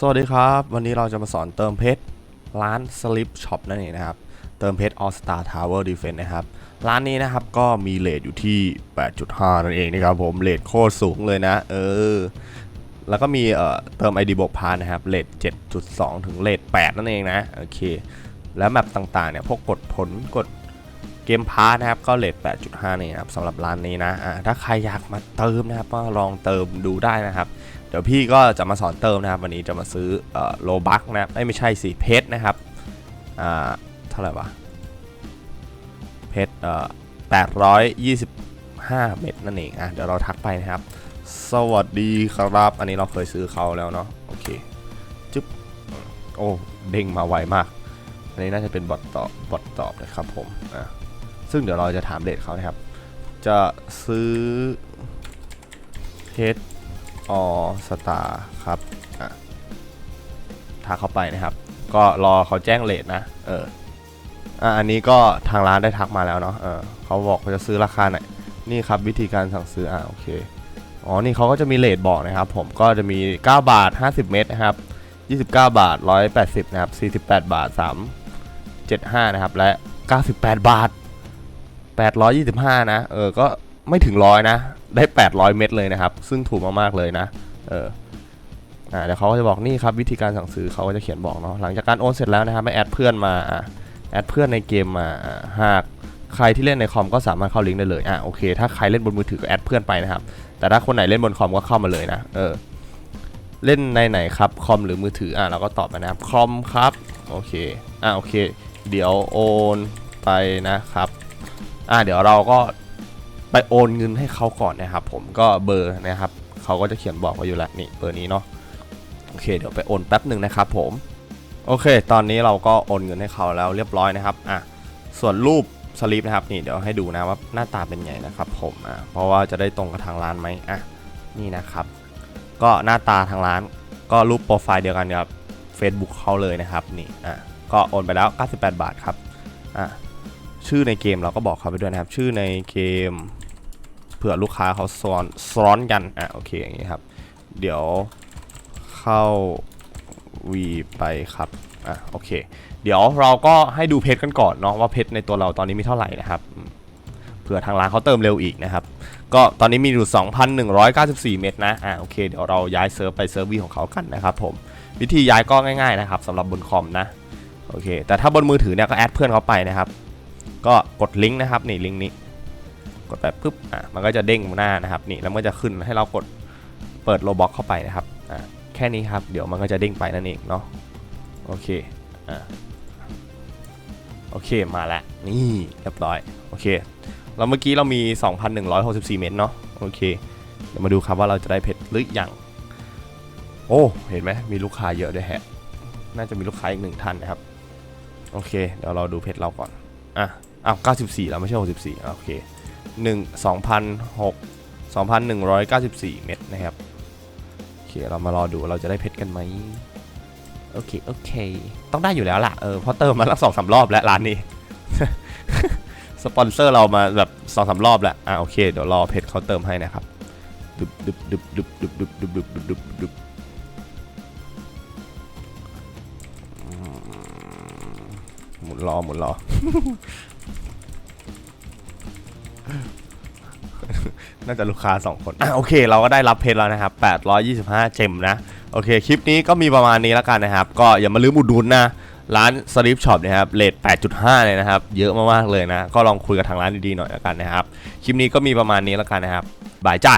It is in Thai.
สวัสดีครับ วันนี้เราจะมาสอนเติมเพชรร้าน Slip Shop นั่นเองนะครับ เติมเพชร All Star Tower Defense นะครับ ร้านนี้นะครับก็มีเลทอยู่ที่ 8.5 นั่นเองนะครับผมเลทโคตรสูงเลยนะ เออ แล้วก็มีเอ่อเติม ID บวกพานะครับเลท7.2 ถึงเลท8 นั่นเองนะ โอเค แล้วแมปต่างๆเนี่ยพวกกดผลกดเกมพาร์นะครับก็เลท8.5นี่ครับสำหรับร้านนี้นะอ่าถ้าใครอยากมาเติมนะครับก็ลองเติมดูได้นะครับ เดี๋ยวพี่ก็จะมาสอนเติมนะครับ วันนี้จะมาซื้อโลบักนะไม่ใช่สิเพชรนะครับอ่าเท่าไหร่วะเพชรเอ่อ825เม็ดนั่นเองอะเดี๋ยวเราทักไปนะครับ สวัสดีครับ อันนี้เราเคยซื้อเขาแล้วเนาะโอเคจึ๊บโอ้เด้งมาไวมาก อันนี้น่าจะเป็นบอทตอบบอทตอบนะครับผมอะซึ่งเดี๋ยวเราจะถามเดทเขานะครับ จะซื้อเพชร อสตาร์ครับอะทักเข้าไปนะครับ ก็รอเขาแจ้งเลทนะ เอออะอันนี้ก็ทางร้านได้ทักมาแล้วเนาะเออเขาบอกเขาจะซื้อราคาไหนนี่ครับวิธีการสั่งซื้ออะโอเคอ๋อนี่เขาก็จะมีเลทบอกนะครับ ผมก็จะมี 9 บาท 50 เมตรนะครับ 29 บาท 180 นะครับ 48 บาท 375 นะครับ และ 98 บาท 825 นะ เออ ก็ไม่ถึงร้อยนะ ได้ 800 เม็ดเลยนะครับ ซึ่งถูกมากๆเลยนะ เอออ่าเดี๋ยวเขาก็จะบอกนี่ครับวิธีการสั่งซื้อเขาก็จะเขียนบอกเนาะหลังจากการโอนเสร็จแล้วนะครับให้แอดเพื่อนมาแอดเพื่อนในเกมมาหากใครที่เล่นในคอมก็สามารถเข้าลิงก์ได้เลยอ่าโอเค ถ้าใครเล่นบนมือถือก็แอดเพื่อนไปนะครับ แต่ถ้าคนไหนเล่นบนคอมก็เข้ามาเลยนะเออเล่นในไหนครับคอมหรือมือถืออ่าเราก็ตอบไปนะครับคอมครับโอเคอ่าโอเค เดี๋ยวโอนไปนะครับอ่าเดี๋ยวเราก็ ไปโอนเงินให้เขาก่อนนะครับ ผมก็เบอร์นะครับเขาก็จะเขียนบอกไว้อยู่แล้วนี่เบอร์นี้เนาะโอเค เดี๋ยวไปโอนแป๊บหนึ่งนะครับ ผม โอเค ตอนนี้เราก็โอนเงินให้เขาแล้วเรียบร้อยนะครับอะส่วนรูปสลิปนะครับนี่เดี๋ยวให้ดูนะว่าหน้าตาเป็นไงนะครับผมอะเพราะว่าจะได้ตรงกับทางร้านไหมอะนี่นะครับ ก็หน้าตาทางร้าน ก็รูปโปรไฟล์เดียวกันกับ Facebook เขาเลยนะครับนี่อะก็โอนไปแล้ว 98 บาทครับอะชื่อในเกมเราก็บอกเขาไปด้วยนะครับ ชื่อในเกม เผื่อลูกค้าเขาซ้อนซ้อนกันอะโอเคอย่างนี้ครับ เดี๋ยวเข้าวีไปครับอะโอเค เดี๋ยวเราก็ให้ดูเพชรกันก่อนเนาะว่าเพชรในตัวเราตอนนี้มีเท่าไหร่นะครับเผื่อทางร้านเขาเติมเร็วอีกนะครับ ก็ตอนนี้มีอยู่ 2,194 เม็ดนะอะโอเคเดี๋ยวเราย้ายเซิร์ฟไปเซิร์ฟวีของเขากันนะครับผมวิธีย้ายก็ง่ายๆนะครับสำหรับบนคอมนะโอเค แต่ถ้าบนมือถือเนี่ยก็แอดเพื่อนเขาไปนะครับ ก็กดลิงก์นะครับนี่ลิงก์นี้ กดไปปุ๊บอะมันก็จะเด้งหน้านะครับนี่แล้วมันจะขึ้นให้เรากดเปิดโลบ็อกเข้าไปนะครับอะแค่นี้ครับเดี๋ยวมันก็จะเด้งไปนั่นเองเนาะโอเคอะโอเคมาแล้วนี่เรียบร้อยโอเคแล้วเมื่อกี้เรามี 2,164 เมตรเนาะโอเคเดี๋ยวมาดูครับว่าเราจะได้เพชรหรือยังโอ้เห็นไหมมีลูกค้าเยอะด้วยแฮะน่าจะมีลูกค้าอีกหนึ่งท่านนะครับโอเคเดี๋ยวเราดูเพชรเราก่อนอะอ้าว94 แล้วไม่ใช่ 64อ่โอเค 1 2,006 2,194 เม็ดนะครับ โอเค เรามารอดูเราจะได้เพชรกันไหมโอเค โอเค ต้องได้อยู่แล้วล่ะ เออพราะเติมมาแล้วสองสามรอบแล้วร้านนี้ สปอนเซอร์เรามาแบบสองสามรอบแล้ว อะโอเค เดี๋ยวรอเพชรเขาเติมให้นะครับดึบดึบดึบดึบดึบดึบดึบดึบดึบดึบดึบหมุนรอหมุนรอ น่าจะลูกค้า 2 คนอะโอเค เราก็ได้รับเพชรแล้วนะครับ 825 เจมนะ โอเค คลิปนี้ก็มีประมาณนี้แล้วกันนะครับ ก็อย่ามาลืมอุดหนุนนะ ร้านสลิปช็อปนะครับเลท8.5 เลยนะครับ เยอะมากๆเลยนะ ก็ลองคุยกับทางร้านดีๆหน่อยแล้วกันนะครับ คลิปนี้ก็มีประมาณนี้แล้วกันนะครับบายจ้า